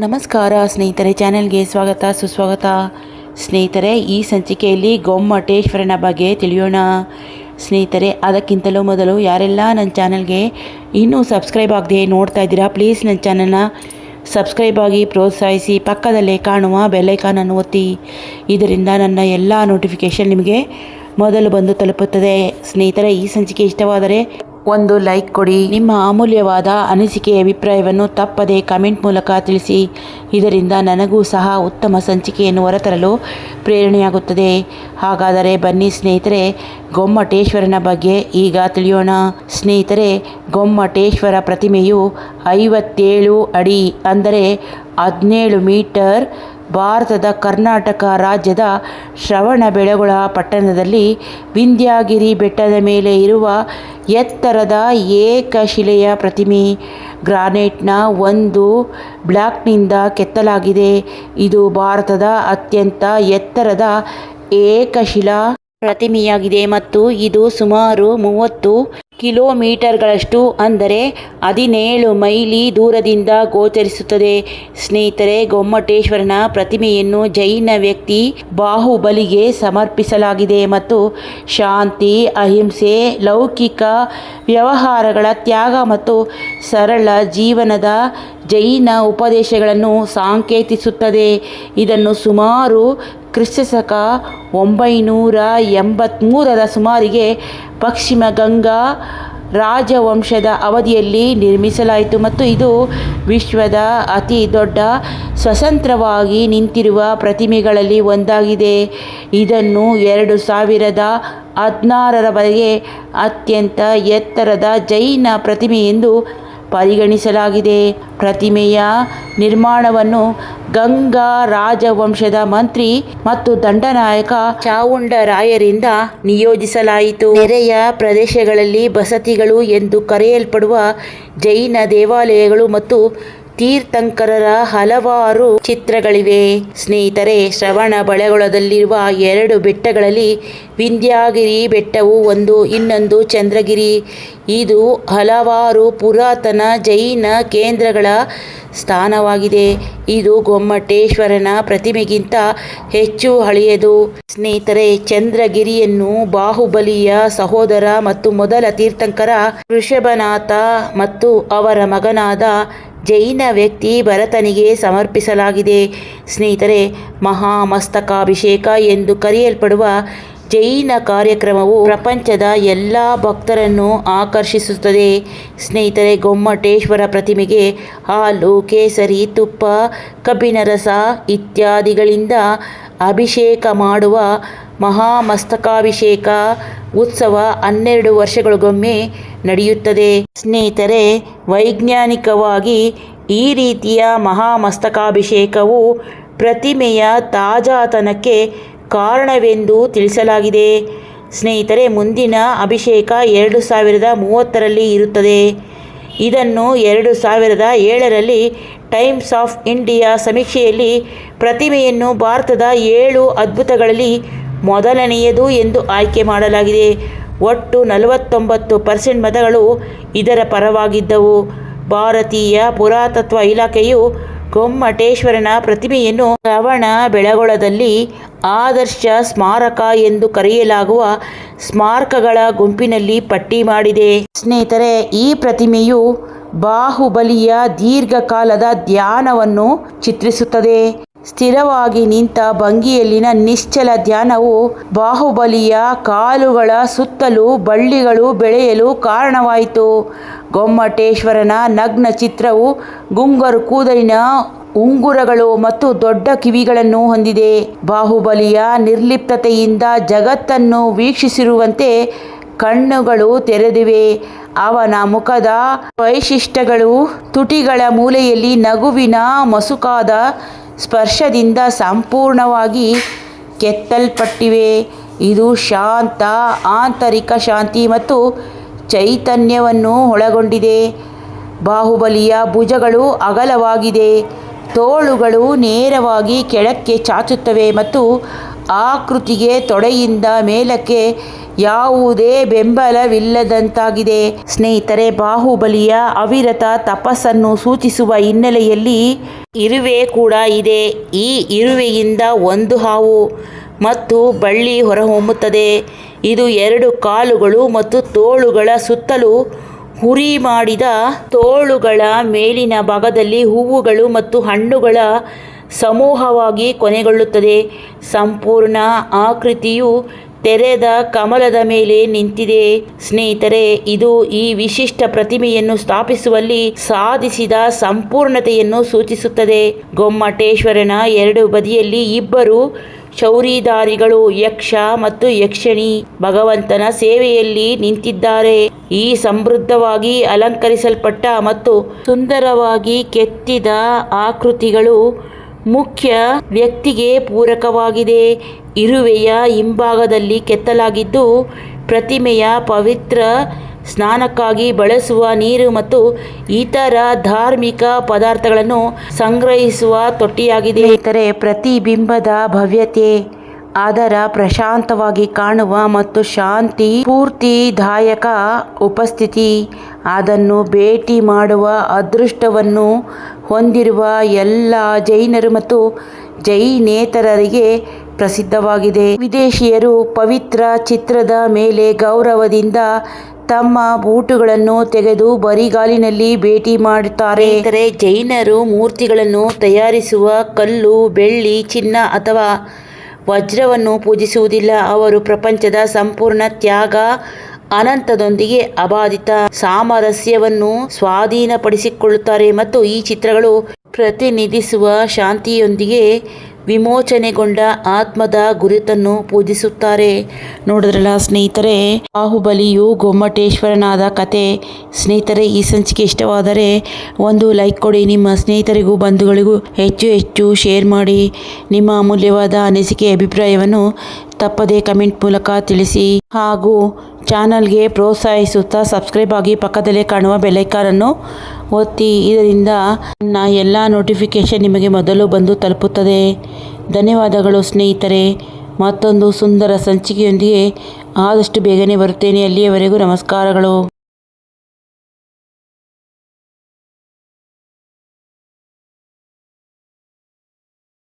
ನಮಸ್ಕಾರ ಸ್ನೇಹಿತರೆ, ಚಾನೆಲ್ಗೆ ಸ್ವಾಗತ, ಸುಸ್ವಾಗತ. ಸ್ನೇಹಿತರೆ, ಈ ಸಂಚಿಕೆಯಲ್ಲಿ ಗೊಮ್ಮಟೇಶ್ವರನ ಬಗ್ಗೆ ತಿಳಿಯೋಣ. ಸ್ನೇಹಿತರೆ, ಅದಕ್ಕಿಂತಲೂ ಮೊದಲು ಯಾರೆಲ್ಲ ನನ್ನ ಚಾನಲ್ಗೆ ಇನ್ನೂ ಸಬ್ಸ್ಕ್ರೈಬ್ ಆಗದೆ ನೋಡ್ತಾ ಇದ್ದೀರಾ, ಪ್ಲೀಸ್ ನನ್ನ ಚಾನಲ್ನ ಸಬ್ಸ್ಕ್ರೈಬ್ ಆಗಿ ಪ್ರೋತ್ಸಾಹಿಸಿ, ಪಕ್ಕದಲ್ಲೇ ಕಾಣುವ ಬೆಲ್ಲೈಕಾನನ್ನು ಒತ್ತಿ. ಇದರಿಂದ ನನ್ನ ಎಲ್ಲ ನೋಟಿಫಿಕೇಷನ್ ನಿಮಗೆ ಮೊದಲು ಬಂದು ತಲುಪುತ್ತದೆ. ಸ್ನೇಹಿತರೆ, ಈ ಸಂಚಿಕೆ ಇಷ್ಟವಾದರೆ ಒಂದು ಲೈಕ್ ಕೊಡಿ. ನಿಮ್ಮ ಅಮೂಲ್ಯವಾದ ಅನಿಸಿಕೆ ಅಭಿಪ್ರಾಯವನ್ನು ತಪ್ಪದೆ ಕಮೆಂಟ್ ಮೂಲಕ ತಿಳಿಸಿ. ಇದರಿಂದ ನನಗೂ ಸಹ ಉತ್ತಮ ಸಂಚಿಕೆಯನ್ನು ಹೊರತರಲು ಪ್ರೇರಣೆಯಾಗುತ್ತದೆ. ಹಾಗಾದರೆ ಬನ್ನಿ ಸ್ನೇಹಿತರೆ, ಗೊಮ್ಮಟೇಶ್ವರನ ಬಗ್ಗೆ ಈಗ ತಿಳಿಯೋಣ. ಸ್ನೇಹಿತರೆ, ಗೊಮ್ಮಟೇಶ್ವರ ಪ್ರತಿಮೆಯು ಐವತ್ತೇಳು ಅಡಿ, ಅಂದರೆ ಹದಿನೇಳು ಮೀಟರ್ ಭಾರತದ ಕರ್ನಾಟಕ ರಾಜ್ಯದ ಶ್ರವಣಬೆಳಗೊಳ ಪಟ್ಟಣದಲ್ಲಿ ವಿಂಧ್ಯಾಗಿರಿ ಬೆಟ್ಟದ ಮೇಲೆ ಇರುವ ಎತ್ತರದ ಏಕಶಿಲೆಯ ಪ್ರತಿಮೆ ಗ್ರಾನೈಟ್ನ ಒಂದು ಬ್ಲಾಕ್ನಿಂದ ಕೆತ್ತಲಾಗಿದೆ. ಇದು ಭಾರತದ ಅತ್ಯಂತ ಎತ್ತರದ ಏಕಶಿಲಾ ಪ್ರತಿಮೆಯಾಗಿದೆ ಮತ್ತು ಇದು ಸುಮಾರು ಮೂವತ್ತು ಕಿಲೋಮೀಟರ್ಗಳಷ್ಟು ಅಂದರೆ ಹದಿನೇಳು ಮೈಲಿ ದೂರದಿಂದ ಗೋಚರಿಸುತ್ತದೆ. ಸ್ನೇಹಿತರೆ, ಗೊಮ್ಮಟೇಶ್ವರನ ಪ್ರತಿಮೆಯನ್ನು ಜೈನ ವ್ಯಕ್ತಿ ಬಾಹುಬಲಿಗೆ ಸಮರ್ಪಿಸಲಾಗಿದೆ ಮತ್ತು ಶಾಂತಿ, ಅಹಿಂಸೆ, ಲೌಕಿಕ ವ್ಯವಹಾರಗಳ ತ್ಯಾಗ ಮತ್ತು ಸರಳ ಜೀವನದ ಜೈನ ಉಪದೇಶಗಳನ್ನು ಸಾಂಕೇತಿಸುತ್ತದೆ. ಇದನ್ನು ಸುಮಾರು ಕ್ರಿಸ್ತಶಕ ಒಂಬೈನೂರ ಎಂಬತ್ತ್ಮೂರರ ಸುಮಾರಿಗೆ ಪಶ್ಚಿಮ ಗಂಗಾ ರಾಜವಂಶದ ಅವಧಿಯಲ್ಲಿ ನಿರ್ಮಿಸಲಾಯಿತು ಮತ್ತು ಇದು ವಿಶ್ವದ ಅತಿ ದೊಡ್ಡ ಸ್ವತಂತ್ರವಾಗಿ ನಿಂತಿರುವ ಪ್ರತಿಮೆಗಳಲ್ಲಿ ಒಂದಾಗಿದೆ. ಇದನ್ನು ಎರಡು ಸಾವಿರದ ಹದಿನಾರರವರೆಗೆ ಅತ್ಯಂತ ಎತ್ತರದ ಜೈನ ಪ್ರತಿಮೆ ಎಂದು ಪರಿಗಣಿಸಲಾಗಿದೆ. ಪ್ರತಿಮೆಯ ನಿರ್ಮಾಣವನ್ನು ಗಂಗಾ ರಾಜವಂಶದ ಮಂತ್ರಿ ಮತ್ತು ದಂಡನಾಯಕ ಚಾವುಂಡರಾಯರಿಂದ ನಿಯೋಜಿಸಲಾಯಿತು. ನೆರೆಯ ಪ್ರದೇಶಗಳಲ್ಲಿ ಬಸತಿಗಳು ಎಂದು ಕರೆಯಲ್ಪಡುವ ಜೈನ ದೇವಾಲಯಗಳು ಮತ್ತು ತೀರ್ಥಂಕರರ ಹಲವಾರು ಚಿತ್ರಗಳಿವೆ. ಸ್ನೇಹಿತರೆ, ಶ್ರವಣ ಬಳೆಗೊಳದಲ್ಲಿರುವ ಎರಡು ಬೆಟ್ಟಗಳಲ್ಲಿ ವಿಂಧ್ಯಾಗಿರಿ ಬೆಟ್ಟವು ಒಂದು, ಇನ್ನೊಂದು ಚಂದ್ರಗಿರಿ. ಇದು ಹಲವಾರು ಪುರಾತನ ಜೈನ ಕೇಂದ್ರಗಳ ಸ್ಥಾನವಾಗಿದೆ. ಇದು ಗೊಮ್ಮಟೇಶ್ವರನ ಪ್ರತಿಮೆಗಿಂತ ಹೆಚ್ಚು ಹಳೆಯದು. ಸ್ನೇಹಿತರೆ, ಚಂದ್ರಗಿರಿಯನ್ನು ಬಾಹುಬಲಿಯ ಸಹೋದರ ಮತ್ತು ಮೊದಲ ತೀರ್ಥಂಕರ ಋಷಭನಾಥ ಮತ್ತು ಅವರ ಮಗನಾದ ಜೈನ ವ್ಯಕ್ತಿ ಭರತನಿಗೆ ಸಮರ್ಪಿಸಲಾಗಿದೆ. ಸ್ನೇಹಿತರೆ, ಮಹಾಮಸ್ತಕಾಭಿಷೇಕ ಎಂದು ಕರೆಯಲ್ಪಡುವ ಜೈನ ಕಾರ್ಯಕ್ರಮವು ಪ್ರಪಂಚದ ಎಲ್ಲ ಭಕ್ತರನ್ನು ಆಕರ್ಷಿಸುತ್ತದೆ. ಸ್ನೇಹಿತರೆ, ಗೊಮ್ಮಟೇಶ್ವರ ಪ್ರತಿಮೆಗೆ ಹಾಲು, ಕೇಸರಿ, ತುಪ್ಪ, ಕಬ್ಬಿನ ರಸ ಇತ್ಯಾದಿಗಳಿಂದ ಅಭಿಷೇಕ ಮಾಡುವ ಮಹಾಮಸ್ತಕಾಭಿಷೇಕ ಉತ್ಸವ ಹನ್ನೆರಡು ವರ್ಷಗಳಿಗೊಮ್ಮೆ ನಡೆಯುತ್ತದೆ. ಸ್ನೇಹಿತರೆ, ವೈಜ್ಞಾನಿಕವಾಗಿ ಈ ರೀತಿಯ ಮಹಾಮಸ್ತಕಾಭಿಷೇಕವು ಪ್ರತಿಮೆಯ ತಾಜಾತನಕ್ಕೆ ಕಾರಣವೆಂದು ತಿಳಿಸಲಾಗಿದೆ. ಸ್ನೇಹಿತರೆ, ಮುಂದಿನ ಅಭಿಷೇಕ ಎರಡು ಸಾವಿರದ ಮೂವತ್ತರಲ್ಲಿ ಇರುತ್ತದೆ. ಇದನ್ನು ಎರಡು ಸಾವಿರದ ಏಳರಲ್ಲಿ ಟೈಮ್ಸ್ ಆಫ್ ಇಂಡಿಯಾ ಸಮೀಕ್ಷೆಯಲ್ಲಿ ಪ್ರತಿಮೆಯನ್ನು ಭಾರತದ ಏಳು ಅದ್ಭುತಗಳಲ್ಲಿ ಮೊದಲನೆಯದು ಎಂದು ಆಯ್ಕೆ ಮಾಡಲಾಗಿದೆ. ಒಟ್ಟು ನಲವತ್ತೊಂಬತ್ತು ಪರ್ಸೆಂಟ್ ಮತಗಳು ಇದರ ಪರವಾಗಿದ್ದವು. ಭಾರತೀಯ ಪುರಾತತ್ವ ಇಲಾಖೆಯು ಗೊಮ್ಮಟೇಶ್ವರನ ಪ್ರತಿಮೆಯನ್ನು ಶ್ರವಣ ಬೆಳಗೊಳದಲ್ಲಿ ಆದರ್ಶ ಸ್ಮಾರಕ ಎಂದು ಕರೆಯಲಾಗುವ ಸ್ಮಾರಕಗಳ ಗುಂಪಿನಲ್ಲಿ ಪಟ್ಟಿ ಮಾಡಿದೆ. ಸ್ನೇಹಿತರೆ, ಈ ಪ್ರತಿಮೆಯು ಬಾಹುಬಲಿಯ ದೀರ್ಘಕಾಲದ ಧ್ಯಾನವನ್ನು ಚಿತ್ರಿಸುತ್ತದೆ. ಸ್ಥಿರವಾಗಿ ನಿಂತ ಭಂಗಿಯಲ್ಲಿನ ನಿಶ್ಚಲ ಧ್ಯಾನವು ಬಾಹುಬಲಿಯ ಕಾಲುಗಳ ಸುತ್ತಲೂ ಬಳ್ಳಿಗಳು ಬೆಳೆಯಲು ಕಾರಣವಾಯಿತು. ಗೊಮ್ಮಟೇಶ್ವರನ ನಗ್ನ ಚಿತ್ರವು ಗುಂಗರು ಕೂದಲಿನ ಉಂಗುರಗಳು ಮತ್ತು ದೊಡ್ಡ ಕಿವಿಗಳನ್ನು ಹೊಂದಿದೆ. ಬಾಹುಬಲಿಯ ನಿರ್ಲಿಪ್ತತೆಯಿಂದ ಜಗತ್ತನ್ನು ವೀಕ್ಷಿಸಿರುವಂತೆ ಕಣ್ಣುಗಳು ತೆರೆದಿವೆ. ಅವನ ಮುಖದ ವೈಶಿಷ್ಟ್ಯಗಳು ತುಟಿಗಳ ಮೂಲೆಯಲ್ಲಿ ನಗುವಿನ ಮಸುಕಾದ ಸ್ಪರ್ಶದಿಂದ ಸಂಪೂರ್ಣವಾಗಿ ಕೆತ್ತಲ್ಪಟ್ಟಿವೆ. ಇದು ಶಾಂತ, ಆಂತರಿಕ ಶಾಂತಿ ಮತ್ತು ಚೈತನ್ಯವನ್ನು ಒಳಗೊಂಡಿದೆ. ಬಾಹುಬಲಿಯ ಭುಜಗಳು ಅಗಲವಾಗಿದೆ. ತೋಳುಗಳು ನೇರವಾಗಿ ಕೆಳಕ್ಕೆ ಚಾಚುತ್ತವೆ ಮತ್ತು ಆಕೃತಿಗೆ ತೊಡೆಯಿಂದ ಮೇಲಕ್ಕೆ ಯಾವುದೇ ಬೆಂಬಲವಿಲ್ಲದಂತಾಗಿದೆ. ಸ್ನೇಹಿತರೆ, ಬಾಹುಬಲಿಯ ಅವಿರತ ತಪಸ್ಸನ್ನು ಸೂಚಿಸುವ ಹಿನ್ನೆಲೆಯಲ್ಲಿ ಇರುವೆ ಕೂಡ ಇದೆ. ಈ ಇರುವೆಯಿಂದ ಒಂದು ಹಾವು ಮತ್ತು ಬಳ್ಳಿ ಹೊರಹೊಮ್ಮುತ್ತದೆ. ಇದು ಎರಡು ಕಾಲುಗಳು ಮತ್ತು ತೋಳುಗಳ ಸುತ್ತಲೂ ಹುರಿ ಮಾಡಿದ ತೋಳುಗಳ ಮೇಲಿನ ಭಾಗದಲ್ಲಿ ಹೂವುಗಳು ಮತ್ತು ಹಣ್ಣುಗಳ ಸಮೂಹವಾಗಿ ಕೊನೆಗೊಳ್ಳುತ್ತದೆ. ಸಂಪೂರ್ಣ ಆಕೃತಿಯು ತೆರೆದ ಕಮಲದ ಮೇಲೆ ನಿಂತಿದೆ. ಸ್ನೇಹಿತರೆ, ಇದು ಈ ವಿಶಿಷ್ಟ ಪ್ರತಿಮೆಯನ್ನು ಸ್ಥಾಪಿಸುವಲ್ಲಿ ಸಾಧಿಸಿದ ಸಂಪೂರ್ಣತೆಯನ್ನು ಸೂಚಿಸುತ್ತದೆ. ಗೊಮ್ಮಟೇಶ್ವರನ ಎರಡು ಬದಿಯಲ್ಲಿ ಇಬ್ಬರು ಚೌರಿದಾರಿಗಳು ಯಕ್ಷ ಮತ್ತು ಯಕ್ಷಿಣಿ. ಭಗವಂತನ ಸೇವೆಯಲ್ಲಿ ನಿಂತಿದ್ದಾರೆ. ಈ ಸಮೃದ್ಧವಾಗಿ ಅಲಂಕರಿಸಲ್ಪಟ್ಟ ಮತ್ತು ಸುಂದರವಾಗಿ ಕೆತ್ತಿದ ಆಕೃತಿಗಳು ಮುಖ್ಯ ವ್ಯಕ್ತಿಗೆ ಪೂರಕವಾಗಿದೆ. ಇರುವೆಯ ಹಿಂಭಾಗದಲ್ಲಿ ಕೆತ್ತಲಾಗಿದ್ದು, ಪ್ರತಿಮೆಯ ಪವಿತ್ರ ಸ್ನಾನಕ್ಕಾಗಿ ಬಳಸುವ ನೀರು ಮತ್ತು ಇತರ ಧಾರ್ಮಿಕ ಪದಾರ್ಥಗಳನ್ನು ಸಂಗ್ರಹಿಸುವ ತೊಟ್ಟಿಯಾಗಿದೆ. ಇತರೆ ಪ್ರತಿಬಿಂಬದ ಭವ್ಯತೆ, ಅದರ ಪ್ರಶಾಂತವಾಗಿ ಕಾಣುವ ಮತ್ತು ಶಾಂತಿ ಪೂರ್ತಿದಾಯಕ ಉಪಸ್ಥಿತಿ, ಅದನ್ನು ಭೇಟಿ ಮಾಡುವ ಅದೃಷ್ಟವನ್ನು ಹೊಂದಿರುವ ಎಲ್ಲ ಜೈನರು ಮತ್ತು ಜೈನೇತರರಿಗೆ ಪ್ರಸಿದ್ಧವಾಗಿದೆ. ವಿದೇಶಿಯರು ಪವಿತ್ರ ಚಿತ್ರದ ಮೇಲೆ ಗೌರವದಿಂದ ತಮ್ಮ ಬೂಟುಗಳನ್ನು ತೆಗೆದು ಬರಿಗಾಲಿನಲ್ಲಿ ಭೇಟಿ ಮಾಡುತ್ತಾರೆ. ಅಂದರೆ ಜೈನರು ಮೂರ್ತಿಗಳನ್ನು ತಯಾರಿಸುವ ಕಲ್ಲು, ಬೆಳ್ಳಿ, ಚಿನ್ನ ಅಥವಾ ವಜ್ರವನ್ನು ಪೂಜಿಸುವುದಿಲ್ಲ. ಅವರು ಪ್ರಪಂಚದ ಸಂಪೂರ್ಣ ತ್ಯಾಗ, ಅನಂತದೊಂದಿಗೆ ಅಬಾಧಿತ ಸಾಮರಸ್ಯವನ್ನು ಸ್ವಾಧೀನಪಡಿಸಿಕೊಳ್ಳುತ್ತಾರೆ ಮತ್ತು ಈ ಚಿತ್ರಗಳು ಪ್ರತಿನಿಧಿಸುವ ಶಾಂತಿಯೊಂದಿಗೆ ವಿಮೋಚನೆಗೊಂಡ ಆತ್ಮದ ಗುರುತನ್ನು ಪೂಜಿಸುತ್ತಾರೆ. ನೋಡಿದ್ರಲ್ಲ ಸ್ನೇಹಿತರೆ, ಬಾಹುಬಲಿಯು ಗೊಮ್ಮಟೇಶ್ವರನಾದ ಕತೆ. ಸ್ನೇಹಿತರೆ, ಈ ಸಂಚಿಕೆ ಇಷ್ಟವಾದರೆ ಒಂದು ಲೈಕ್ ಕೊಡಿ. ನಿಮ್ಮ ಸ್ನೇಹಿತರಿಗೂ, ಬಂಧುಗಳಿಗೂ ಹೆಚ್ಚು ಹೆಚ್ಚು ಶೇರ್ ಮಾಡಿ. ನಿಮ್ಮ ಅಮೂಲ್ಯವಾದ ಅನಿಸಿಕೆ, ಅಭಿಪ್ರಾಯವನ್ನು ತಪ್ಪದೇ ಕಮೆಂಟ್ ಮೂಲಕ ತಿಳಿಸಿ. ಹಾಗೂ ಚಾನಲ್ಗೆ ಪ್ರೋತ್ಸಾಹಿಸುತ್ತಾ ಸಬ್ಸ್ಕ್ರೈಬ್ ಆಗಿ ಪಕ್ಕದಲ್ಲೇ ಕಾಣುವ ಬೆಲೈಕಾನನ್ನು ಒತ್ತಿ, ಇದರಿಂದ ನನ್ನ ಎಲ್ಲ ನೋಟಿಫಿಕೇಷನ್ ನಿಮಗೆ ಮೊದಲು ಬಂದು ತಲುಪುತ್ತದೆ. ಧನ್ಯವಾದಗಳು ಸ್ನೇಹಿತರೆ. ಮತ್ತೊಂದು ಸುಂದರ ಸಂಚಿಕೆಯೊಂದಿಗೆ ಆದಷ್ಟು ಬೇಗನೆ ಬರುತ್ತೇನೆ. ಅಲ್ಲಿಯವರೆಗೂ ನಮಸ್ಕಾರಗಳು.